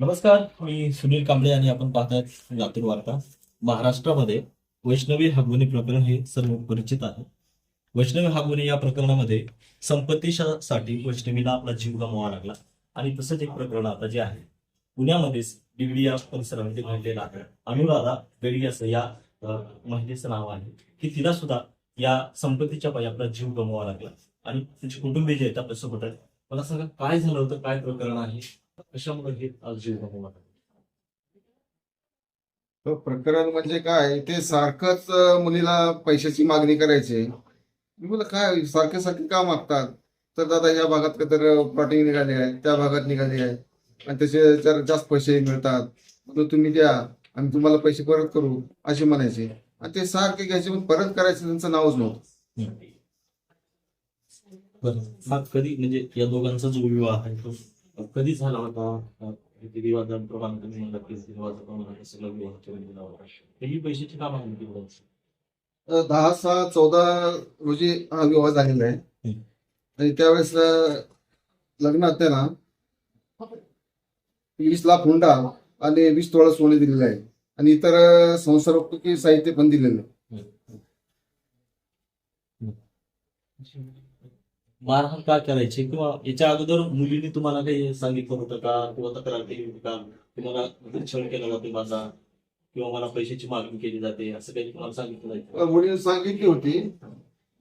नमस्कार मी सुनील कांबळे आणि आपण पाहतायत लातूर वार्ता. महाराष्ट्रामध्ये वैष्णवी हगवणी प्रकरण हे सर्व परिचित आहे. वैष्णवी हगवणी या प्रकरणामध्ये संपत्तीसाठी वैष्णवीला आपला जीव गमवावा लागला आणि तसंच एक प्रकरण आता जे आहे पुण्यामध्येच डिगडी या परिसरामध्ये घडलेलं आहे. अनुराधा बेडी असं या महिलेचं नाव आहे. की तिला सुद्धा या संपत्तीच्या पायी आपला जीव गमवावा लागला. आणि तिचे कुटुंबीय जे आहेत आपल्यासोबत आहेत. मला सांगा काय झालं होतं? काय प्रकरण आहे? कशामुळे हे प्रकरण म्हणजे काय ते सारखंच मुलीला पैशाची मागणी करायचे. मी बोला काय सारखे सारखे का मागतात? तर दादा या भागात तर प्लॉटिंग निघाली आहे त्या भागात निघाली आहे. आणि त्याचे जर जास्त पैसे मिळतात तर तुम्ही द्या आणि तुम्हाला पैसे परत करू असे म्हणायचे. आणि ते सारखे घ्यायचे पण परत करायचं त्यांचं नावच नव्हतं. बरं. हा कधी म्हणजे या दोघांचा जो विवाह आहे तो कधी झाला होता? अ, किती दिवसांप्रमाणे तुम्ही म्हणला की दिवसाप्रमाणे सगळं विवाह करून दिला होता पैशाची कामं. अं, दहा सहा चौदा रोजी हा विवाह झालेला आहे. आणि त्यावेळेस लग्नात त्याला वीस लाख हुंडा आणि वीस तोळा सोने दिलेलं आहे आणि इतर संसारोपयोगी साहित्य पण दिलेलं आहे. मारहाण का करायची? किंवा याच्या अगोदर मुलीने तुम्हाला काही सांगितलं होतं का? किंवा तक्रार केली होती का? तुम्हाला म्हणजे छळ केला जाते माझा किंवा मला पैशाची मागणी केली जाते? असं काही तुम्हाला सांगितलं नाही मुलीने सांगितली होती.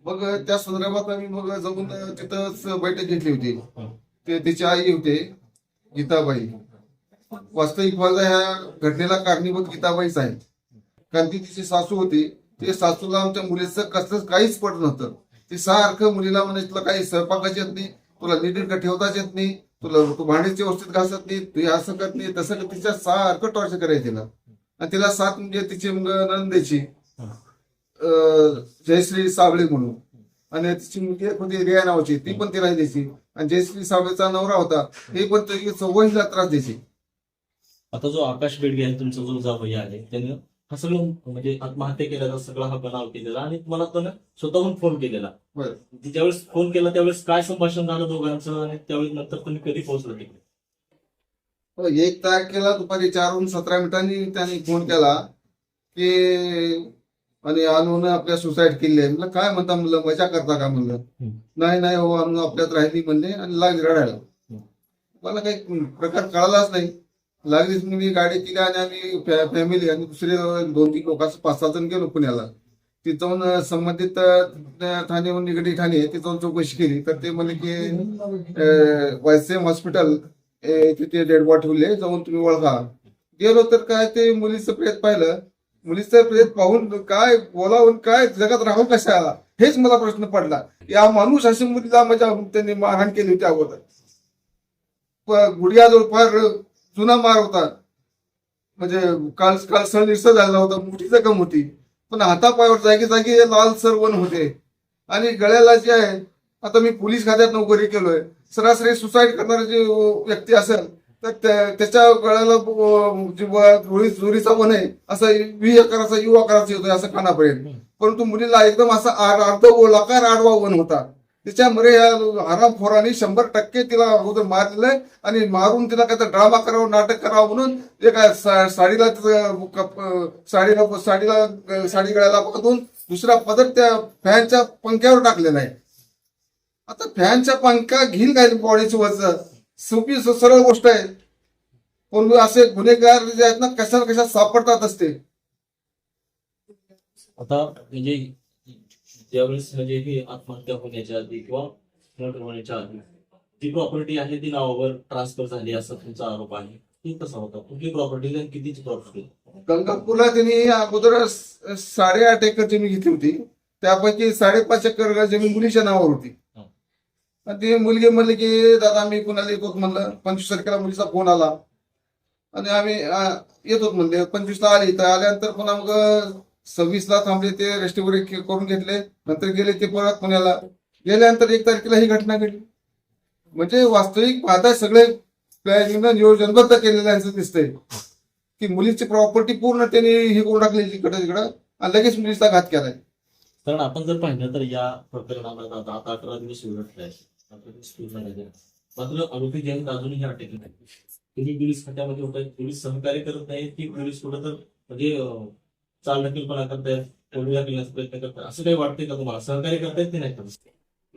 मग त्या संदर्भात आम्ही मग जाऊन तिथंच बैठक घेतली होती. ते तिची आई होते गीताबाई. वास्तविक माझा ह्या घटनेला कारणीभूत गीताबाईच आहे कारण ती तिची सासू होती. ते सासूला आमच्या मुलीचं कसलंच काहीच पडत नव्हतं. ती सारखं मुलीला म्हणे तुला काही स्वयंपाकाच येत नाही तुला नीट ठेवताच येत नाही तुला तू भांडीची व्यवस्थित घासत नाही तू असं करत नाही. तसं तिच्या सारखं टॉर्चर करायचं तिला. आणि तिला साथ म्हणजे तिची मग नंदेची जयश्री साबळे म्हणून. आणि तिची मुलगी होती रिया नावाची ती पण तिला द्यायची. आणि जयश्री साबळेचा नवरा होता हे पण ते चौघीला त्रास द्यायची. आता जो आकाश बेडगे आहे तुमचा जो जावई आहे त्याने हा सगळं म्हणजे आत्महत्या केलेला सगळा हा बनाव केलेला आणि तुम्हाला त्यानं स्वतःहून फोन केलेला. बरं. ज्यावेळेस फोन केला त्यावेळेस काय संभाषण झालं दोघांचं आणि त्यावेळेस नंतर तुम्ही कधी पोहोचला तिकडे? हो, एक तारखेला दुपारी चारहून सतरा मिनिटांनी त्यांनी फोन केला की आणि आणून आपल्या सुसाईड केली आहे. म्हणलं काय म्हणता म्हणलं? मजा करता का म्हणलं. नाही नाही हो आणून आपल्यात राहिली म्हणले आणि लागली रडायला. मला काही प्रकार कळालाच नाही. लागलीच मी गाडी केली आणि आम्ही फॅमिली आणि दुसरे दोन तीन लोक असं पाच सहा जण गेलो पुण्याला. तिथं जाऊन संबंधित अं, ठाणे निगडी ठाणे तिथं जाऊन चौकशी केली. तर ते म्हणले की वायसेम हॉस्पिटल तिथे डेड बॉडी ठेवले जाऊन तुम्ही ओळखा. गेलो तर काय ते मुलीचं प्रेत पाहिलं. मुलीचं प्रेत पाहून काय बोलावून काय जगात राहू कशा? हेच मला प्रश्न पडला. या माणूस अशी मुलीला माझ्या त्यांनी मारहाण केली होती अगोदर. प- गुडघ्याजवळ फार चुना मार होता. म्हणजे काल काल सण झाला होता मोठीच का होती. पण हातापायावर जागी जागी लाल सर वन होते. आणि गळ्याला जे आहे आता मी पोलीस खात्यात नोकरी केलोय. सरासरी सुसाईड करणारे जे व्यक्ती असेल तर त्या- त्याच्या गळ्याला अं, जे वन आहे असा वी आकाराचा यू आकाराचा येतोय असं कानापर्यंत. परंतु मुलीला एकदम असा अर्ध गोलाकार आडवा वन होता. तिच्यामुळे या आरामखोरांनी शंभर टक्के तिला अगोदर मारलेलं आणि मारून तिला काय तर ड्रामा करावं नाटक करावं म्हणून ते काय साडीला साडीला साडीला साडी गळ्याला बघून दुसरा पदर त्या फॅनच्या पंख्यावर टाकलेला आहे. आता फॅनच्या पंखा घेईल काय बॉडीची वजन सोपी सरळ गोष्ट आहे. पण असे गुन्हेगार जे आहेत ना कशा कशा सापडतात असते? आता म्हणजे ज्यावेळेस म्हणजे ही आत्महत्या होण्याच्या आधी किंवा मर्डर होण्याच्या आधी जी प्रॉपर्टी आहे ती नावावर ट्रान्सफर झाली असा तुमचा आरोप आहे. ती कसा होता? कुठली प्रॉपर्टी आणि कितीची प्रॉपर्टी गंगापूरला त्यांनी अगोदर साडेआठ एकर जमीन घेतली होती. त्यापैकी साडेपाच एकर जमीन मुलीच्या नावावर होती. आणि ते मुलगी म्हणले की दादा आम्ही पुण्याला येतो म्हणलं. पंचवीस तारखेला मुलीचा फोन आला. आणि आम्ही येतो म्हणले. पंचवीसला आले. तर आल्यानंतर पुन्हा मग सव्वीसला थांबले ते रेस्टिवरी करून घेतले नंतर गेले ते परत पुण्याला. गेल्यानंतर एक तारखेला ही घटना घडली. म्हणजे वास्तविक पाहता सगळे प्लॅनिंग नियोजनबद्ध केलेलं असं दिसतंय. की मुलीची प्रॉपर्टी पूर्ण त्यांनी हे करून टाकली इकडं तिकडं आणि लगेच मुलीचा घात केलाय. कारण आपण जर पाहिलं तर या प्रकरणामध्ये आता आता अठरा दिवस उलटले मात्र आरोपी जे आहेत अजूनही अटक नाही तुम्ही पोलीस खात्यामध्ये होताय पोलीस सहकार्य करत नाहीत की पोलीस कुठं तर म्हणजे अं, चालढकलपणा करतायत पोलीला केल्याचा प्रयत्न करतात असं काही वाटतंय का तुम्हाला सहकार्य करतायत की नाही करत?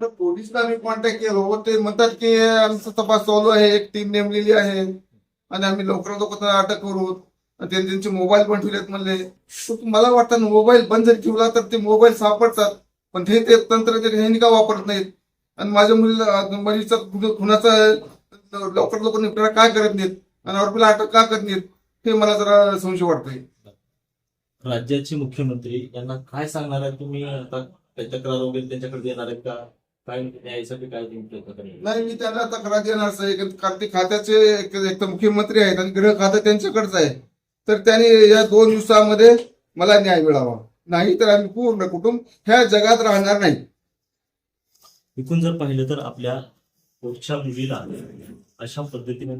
तर पोलिसला आम्ही कॉन्टॅक्ट केलो. हो, ते म्हणतात की आमचा तपास चालू आहे. एक टीम नेमलेली आहे. आणि आम्ही लवकरात लवकर त्यांना अटक करू. आणि त्यांनी त्यांचे मोबाईल पण ठेवलेत म्हणले. तर मला वाटतं मोबाईल बंद जर ठेवला तर ते मोबाईल सापडतात. पण हे ते तंत्र जरी ह्यांनी का वापरत नाहीत? आणि माझ्या मुलीला मुलीचा खुनाचा लवकरात लवकर निपटारा का करत नाहीत? आणि आरोपीला अटक का करत नाहीत? हे मला जरा संशय वाटतंय. राज्याचे मुख्यमंत्री यांना काय सांगणार आहे? तुम्ही आता तक्रार वगैरे त्यांच्याकडे देणार आहेत का? काय न्यायासाठी नाही मी त्यांना तक्रार देणार आहे कारण ते खात्याचे एक तर मुख्यमंत्री आहेत आणि गृह खातं त्यांच्याकडेच आहे. तर त्यांनी या दोन दिवसामध्ये मला न्याय मिळावा. नाही तर आम्ही पूर्ण कुटुंब ह्या जगात राहणार नाही. एकूण जर पाहिलं तर आपल्या पुढच्या मुलीला अशा पद्धतीने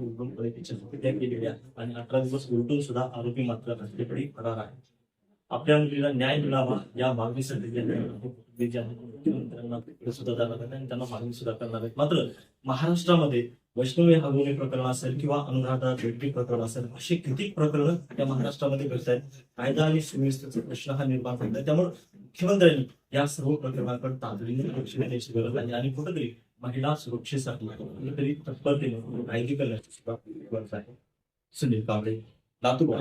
केलेल्या आणि अठरा दिवस उलटून सुद्धा आरोपी मात्र रस्त्याकडे फरार आहे आपल्या मुलीला न्याय मिळावा या मागणीसाठी मुख्यमंत्र्यांना सुद्धा जाणार आहेत आणि त्यांना मागणी सुद्धा करणार आहेत. मात्र महाराष्ट्रामध्ये वैष्णवी हगवणे प्रकरण असेल किंवा अनुराधा बेटी प्रकरण असेल असे किती प्रकरण या महाराष्ट्रामध्ये घडत आहेत कायदा आणि सुव्यवस्थेचा प्रश्न हा निर्माण होत आहे. त्यामुळे मुख्यमंत्र्यांनी या सर्व प्रकरणाकडे तातडीने लक्ष देण्याची गरज आहे आणि कुठेतरी महिला सुरक्षेसाठी कुठेतरी तत्परतेने कायदे करण्याची गरज आहे सुनील कांबळे लातूर.